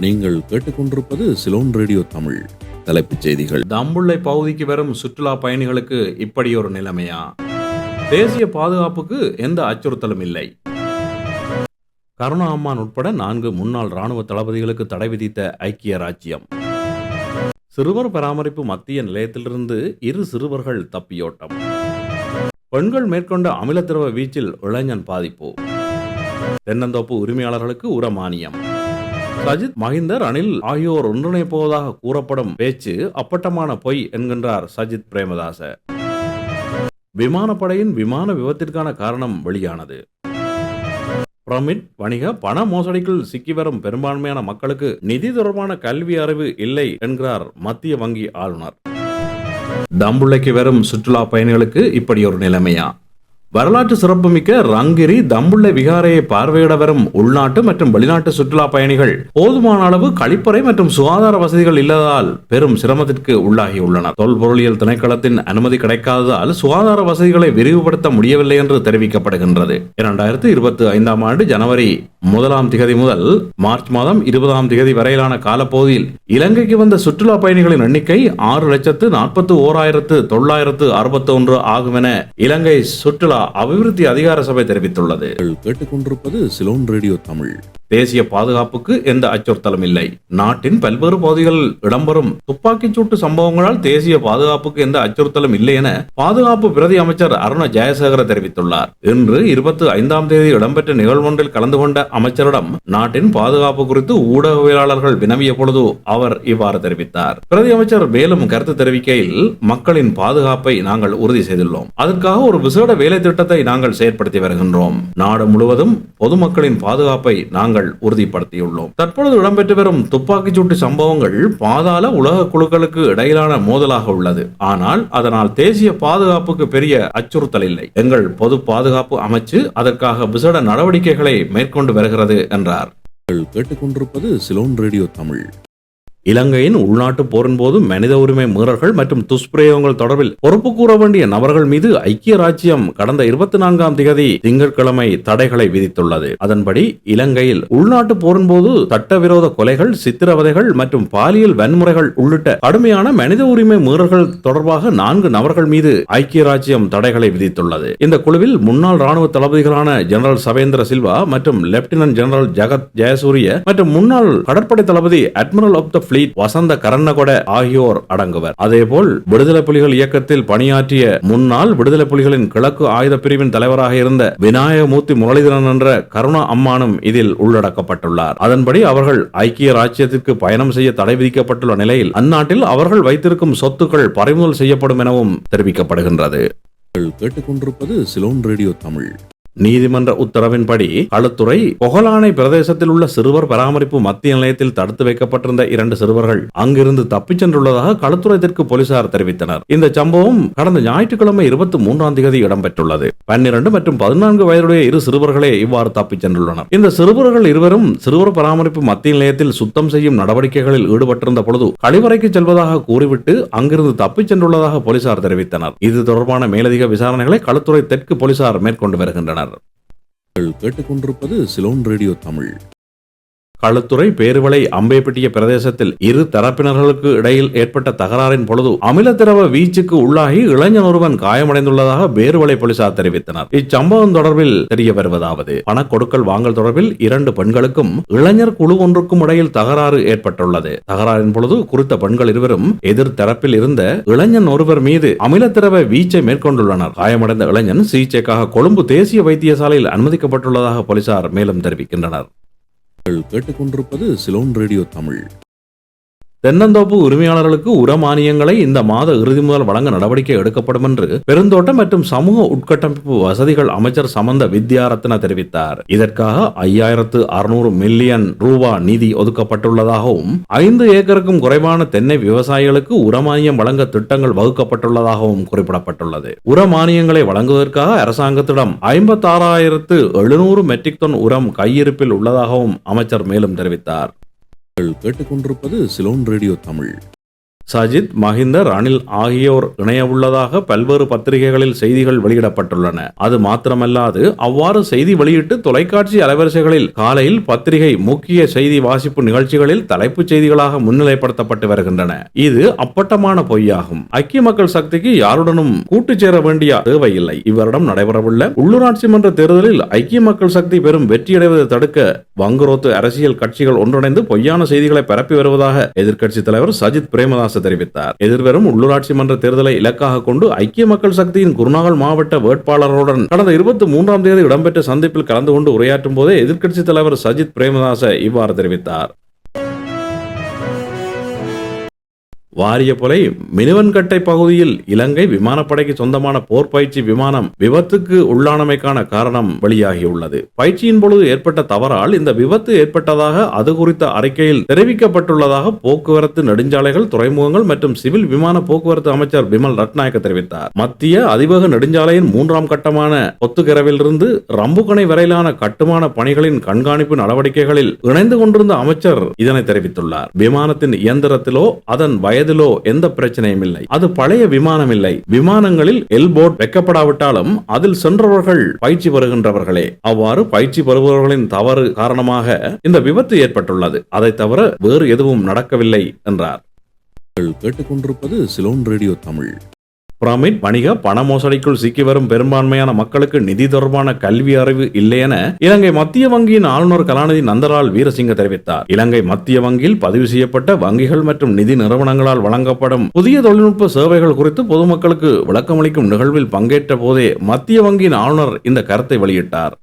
நீங்கள் கேட்டுக்கொண்டிருப்பது சிலோன் ரேடியோ தமிழ் தலைப்புச் செய்திகள். தம்புள்ளை பகுதிக்கு வரும் சுற்றுலா பயணிகளுக்கு இப்படி ஒரு நிலைமையா? தேசிய பாதுகாப்புக்கு எந்த அச்சுறுத்தலும் இல்லை. கருணா அம்மான் உட்பட நான்கு முன்னாள் ராணுவ தளபதிகளுக்கு தடை விதித்த ஐக்கிய ராஜ்யம். சிறுவர் பராமரிப்பு மத்திய நிலையத்திலிருந்து இரு சிறுவர்கள் தப்பியோட்டம். பெண்கள் மேற்கொண்ட அமிலத்திரவ வீச்சில் இளைஞன் பாதிப்பு. தென்னந்தோப்பு உரிமையாளர்களுக்கு உரமானியம். சஜித் மஹிந்தர் அணில் ஆகியோர் ஒன்றிணைப் போவதாக கூறப்படும் பேச்சு அப்பட்டமான பொய் என்கின்றார் சஜித் பிரேமதாச. விமானப்படையின் விமான விபத்திற்கான காரணம் வெளியானது. பிரமிட் வணிக பண மோசடிக்குள் சிக்கி வரும் பெரும்பான்மையான மக்களுக்கு நிதி தொடர்பான கல்வி அறிவு இல்லை என்கிறார் மத்திய வங்கி ஆளுநர். தம்புள்ளைக்கு வரும் சுற்றுலா பயணிகளுக்கு இப்படி ஒரு நிலைமையா? வரலாற்று சிறப்புமிக்க ரங்கிரி தம்புள்ள விகாரையை பார்வையிட வரும் உள்நாட்டு மற்றும் வெளிநாட்டு சுற்றுலா பயணிகள். போதுமான அளவு கழிப்பறை மற்றும் சுகாதார வசதிகள் இல்லாததால் பெரும் சிரமத்திற்கு உள்ளாகியுள்ளனர். தொல்பொருளியல் திணைக்களத்தின் அனுமதி கிடைக்காததால் சுகாதார வசதிகளை விரிவுபடுத்த முடியவில்லை என்று தெரிவிக்கப்படுகின்றது. இரண்டாயிரத்தி இருபத்தி ஐந்தாம் ஆண்டு ஜனவரி முதலாம் திகதி முதல் மார்ச் மாதம் இருபதாம் திகதி வரையிலான காலப்பகுதியில் இலங்கைக்கு வந்த சுற்றுலா பயணிகளின் எண்ணிக்கை ஆறு லட்சத்து நாற்பத்தி ஓராயிரத்து தொள்ளாயிரத்து அறுபத்தி ஒன்று ஆகும் என இலங்கை சுற்றுலா அபிவிருத்தி அதிகார சபை தெரிவித்துள்ளது. கேட்டுக்கொண்டிருப்பது சிலோன் ரேடியோ தமிழ். தேசிய பாதுகாப்புக்கு எந்த அச்சுறுத்தலும் இல்லை. நாட்டின் பல்வேறு பகுதிகளில் இடம்பெறும் துப்பாக்கிச் சூட்டு சம்பவங்களால் தேசிய பாதுகாப்புக்கு எந்த அச்சுறுத்தலும் இல்லை என பாதுகாப்பு பிரதி அமைச்சர் அருண ஜெயசேகர தெரிவித்துள்ளார். இன்று இருபத்தி ஐந்தாம் தேதி இடம்பெற்ற நிகழ்வொன்றில் கலந்து கொண்ட அமைச்சரிடம் நாட்டின் பாதுகாப்பு குறித்து ஊடகவியலாளர்கள் வினவிய பொழுது அவர் இவ்வாறு தெரிவித்தார். பிரதி அமைச்சர் மேலும் கருத்து தெரிவிக்கையில் மக்களின் பாதுகாப்பை நாங்கள் உறுதி செய்துள்ளோம். அதற்காக ஒரு விசேட வேலை திட்டத்தை நாங்கள் செயற்படுத்தி வருகின்றோம். நாடு முழுவதும் பொதுமக்களின் பாதுகாப்பை நாங்கள் உறுதிப்படுத்தியுள்ளோம். தற்பொழுது இடம்பெற்று வரும் துப்பாக்கிச் சூட்டு சம்பவங்கள் பாதாள உலக குழுக்களுக்கு இடையிலான மோதலாக உள்ளது. ஆனால் அதனால் தேசிய பாதுகாப்புக்கு பெரிய அச்சுறுத்தல் இல்லை. எங்கள் பொது பாதுகாப்பு அமைச்சு அதற்காக விசேட நடவடிக்கைகளை மேற்கொண்டு வருகிறது என்றார். கேட்டுக்கொண்டிருப்பது சிலோன் ரேடியோ தமிழ். இலங்கையின் உள்நாட்டு போரின் போது மனித உரிமை மீறல்கள் மற்றும் துஷ்பிரயோகங்கள் தொடர்பில் பொறுப்பு கூற வேண்டிய நபர்கள் மீது ஐக்கிய ராஜ்யம் கடந்த இருபத்தி நான்காம் திகதி திங்கட்கிழமை தடைகளை விதித்துள்ளது. அதன்படி இலங்கையில் உள்நாட்டு போரின் போது சட்டவிரோத கொலைகள் சித்திரவதைகள் மற்றும் பாலியல் வன்முறைகள் உள்ளிட்ட கடுமையான மனித உரிமை மீறல்கள் தொடர்பாக நான்கு நபர்கள் மீது ஐக்கிய ராஜ்யம் தடைகளை விதித்துள்ளது. இந்த குழுவில் முன்னாள் ராணுவ தளபதிகளான ஜெனரல் சவேந்திர சில்வா மற்றும் லெப்டினன்ட் ஜெனரல் ஜகத் ஜெயசூரிய மற்றும் முன்னாள் கடற்படை தளபதி admiral of the fleet Wasantha Karannagoda ஆகியோர் அடங்குவர். அதேபோல் விடுதலை புலிகள் இயக்கத்தில் பணியாற்றிய முன்னாள் விடுதலை புலிகளின் கிழக்கு ஆயுத பிரிவின் தலைவராக இருந்த விநாயகமூர்த்தி முரளிதரன் என்ற கருணா அம்மானும் இதில் உள்ளடக்கப்பட்டுள்ளார். அதன்படி அவர்கள் ஐக்கிய ராஜ்யத்திற்கு பயணம் செய்ய தடை விதிக்கப்பட்டுள்ள நிலையில் அந்நாட்டில் அவர்கள் வைத்திருக்கும் சொத்துக்கள் பறிமுதல் செய்யப்படும் எனவும் தெரிவிக்கப்படுகின்றது. கேட்டுக்கொண்டிருப்பது சிலோன் ரேடியோ தமிழ். நீதிமன்ற உத்தரவின்படி களுத்துறை பொகலானை பிரதேசத்தில் உள்ள சிறுவர் பராமரிப்பு மத்திய நிலையத்தில் தடுத்து வைக்கப்பட்டிருந்த இரண்டு சிறுவர்கள் அங்கிருந்து தப்பிச் சென்றுள்ளதாக களுத்துறை தெற்கு போலீசார் தெரிவித்தனர். இந்த சம்பவம் கடந்த ஞாயிற்றுக்கிழமை இருபத்தி மூன்றாம் தேதி இடம்பெற்றுள்ளது. பன்னிரண்டு மற்றும் பதினான்கு வயதுடைய இரு சிறுவர்களே இவ்வாறு தப்பிச் சென்றுள்ளனர். இந்த சிறுவர்கள் இருவரும் சிறுவர் பராமரிப்பு மத்திய நிலையத்தில் சுத்தம் செய்யும் நடவடிக்கைகளில் ஈடுபட்டிருந்த பொழுது கழிவறைக்கு செல்வதாக கூறிவிட்டு அங்கிருந்து தப்பிச் சென்றுள்ளதாக போலீசார் தெரிவித்தனர். இது தொடர்பான மேலதிக விசாரணைகளை களுத்துறை தெற்கு போலீசார் மேற்கொண்டு வருகின்றனர். நீங்கள் கேட்டுக்கொண்டிருப்பது சிலோன் ரேடியோ தமிழ். களுத்துறை பேருவளை அம்பேப்பட்டிய பிரதேசத்தில் இரு தரப்பினர்களுக்கு இடையில் ஏற்பட்ட தகராறின் பொழுது அமிலத்திரவ வீச்சுக்கு உள்ளாகி இளைஞன் ஒருவன் காயமடைந்துள்ளதாக பேருவளை போலீசார் தெரிவித்தனர். இச்சம்பவம் தொடர்பில் தெரிய வருவதாவது பண கொடுக்கல் வாங்கல் தொடர்பில் இரண்டு பெண்களுக்கும் இளைஞர் குழு ஒன்றுக்கும் இடையில் தகராறு ஏற்பட்டுள்ளது. தகராறின் பொழுது குறித்த பெண்கள் இருவரும் எதிர் தரப்பில் இருந்த இளைஞன் ஒருவர் மீது அமிலத்திரவ வீச்சை மேற்கொண்டுள்ளனர். காயமடைந்த இளைஞன் சிகிச்சைக்காக கொழும்பு தேசிய வைத்தியசாலையில் அனுமதிக்கப்பட்டுள்ளதாக போலீசார் மேலும் தெரிவிக்கின்றனர். கேட்டுக்கொண்டிருப்பது சிலோன் ரேடியோ தமிழ். தென்னந்தோப்பு உரிமையாளர்களுக்கு உர மானியங்களை இந்த மாத இறுதி முதல் வழங்க நடவடிக்கை எடுக்கப்படும் என்று பெருந்தோட்டம் மற்றும் சமூக உட்கட்டமைப்பு வசதிகள் அமைச்சர் சமந்த வித்யாரத்ன தெரிவித்தார். இதற்காக ஐயாயிரத்து அறுநூறு மில்லியன் ரூபா நிதி ஒதுக்கப்பட்டுள்ளதாகவும் ஐந்து ஏக்கருக்கும் குறைவான தென்னை விவசாயிகளுக்கு உரமானியம் வழங்க திட்டங்கள் வகுக்கப்பட்டுள்ளதாகவும் குறிப்பிடப்பட்டுள்ளது. உர மானியங்களை வழங்குவதற்காக அரசாங்கத்திடம் ஐம்பத்தாறாயிரத்து எழுநூறு மெட்ரிக் டன் உரம் கையிருப்பில் உள்ளதாகவும் அமைச்சர் மேலும் தெரிவித்தார். நீங்கள் கேட்டுக்கொண்டிருப்பது சிலோன் ரேடியோ தமிழ். சஜித் மஹிந்த ரணில் ஆகியோர் இணைய உள்ளதாக பல்வேறு பத்திரிகைகளில் செய்திகள் வெளியிடப்பட்டுள்ளன. அது மாத்திரமல்லாது அவ்வாறு செய்தி வெளியிட்டு தொலைக்காட்சி அலைவரிசைகளில் காலையில் பத்திரிகை முக்கிய செய்தி வாசிப்பு நிகழ்ச்சிகளில் தலைப்புச் செய்திகளாக முன்னிலைப்படுத்தப்பட்டு வருகின்றன. இது அப்பட்டமான பொய்யாகும். ஐக்கிய மக்கள் சக்திக்கு யாருடனும் கூட்டு சேர வேண்டிய தேவையில்லை. இவரிடம் நடைபெறவுள்ள உள்ளூராட்சி மன்ற தேர்தலில் ஐக்கிய மக்கள் சக்தி பெரும் வெற்றியடைவதை தடுக்க வங்குரோத்து அரசியல் கட்சிகள் ஒன்றிணைந்து பொய்யான செய்திகளை பரப்பி வருவதாக எதிர்க்கட்சி தலைவர் சஜித் பிரேமதாச தெரிவித்தார். எதிர்வரும் உள்ளூராட்சி மன்ற தேர்தலை இலக்காக கொண்டு ஐக்கிய மக்கள் சக்தியின் குருநாகல் மாவட்ட வேட்பாளருடன் கடந்த இருபத்தி மூன்றாம் தேதி இடம்பெற்ற சந்திப்பில் கலந்து கொண்டு உரையாற்றும் போதே எதிர்க்கட்சி தலைவர் சஜித் பிரேமதாச இவ்வாறு தெரிவித்தார். வாரியபுரை மினுவன்கட்டை பகுதியில் இலங்கை விமானப்படைக்கு சொந்தமான போர் பயிற்சி விமானம் விபத்துக்கு உள்ளானமைக்கான காரணம் வெளியாகியுள்ளது. பயிற்சியின் பொழுது ஏற்பட்ட தவறால் இந்த விபத்து ஏற்பட்டதாக அது குறித்த அறிக்கையில் தெரிவிக்கப்பட்டுள்ளதாக போக்குவரத்து நெடுஞ்சாலைகள் துறைமுகங்கள் மற்றும் சிவில் விமான போக்குவரத்து அமைச்சர் பிமல் ரட்நாயக்க தெரிவித்தார். மத்திய அதிவேக நெடுஞ்சாலையின் மூன்றாம் கட்டமான பொத்துக்கரவிலிருந்து ரம்புகணை வரையிலான கட்டுமான பணிகளின் கண்காணிப்பு நடவடிக்கைகளில் இணைந்து கொண்டிருந்த அமைச்சர் இதனை தெரிவித்துள்ளார். விமானத்தின் இயந்திரத்திலோ அதன் வயதிலோ எந்த பிரச்சனையும் இல்லை. அது பழைய விமானம் இல்லை. விமானங்களில் எல்போர்ட் வைக்கப்படாவிட்டாலும் அதில் சென்றவர்கள் பயிற்சி பெறுகின்றவர்களே. அவ்வாறு பயிற்சி பெறுபவர்களின் தவறு காரணமாக இந்த விபத்து ஏற்பட்டுள்ளது. அதை தவிர வேறு எதுவும் நடக்கவில்லை என்றார். கேட்டுக்கொண்டிருப்பது சிலோன் ரேடியோ தமிழ். பிரமிட் வணிக பண மோசடிக்குள் சிக்கி வரும் பெரும்பான்மையான மக்களுக்கு நிதி தொடர்பான கல்வி அறிவு இல்லை என இலங்கை மத்திய வங்கியின் ஆளுநர் கலாநிதி நந்தலால் வீரசிங்க தெரிவித்தார். இலங்கை மத்திய வங்கியில் பதிவு செய்யப்பட்ட வங்கிகள் மற்றும் நிதி நிறுவனங்களால் வழங்கப்படும் புதிய தொழில்நுட்ப சேவைகள் குறித்து பொதுமக்களுக்கு விளக்கமளிக்கும் நிகழ்வில் பங்கேற்ற போதே மத்திய வங்கியின் ஆளுநர் இந்த கருத்தை வெளியிட்டார்.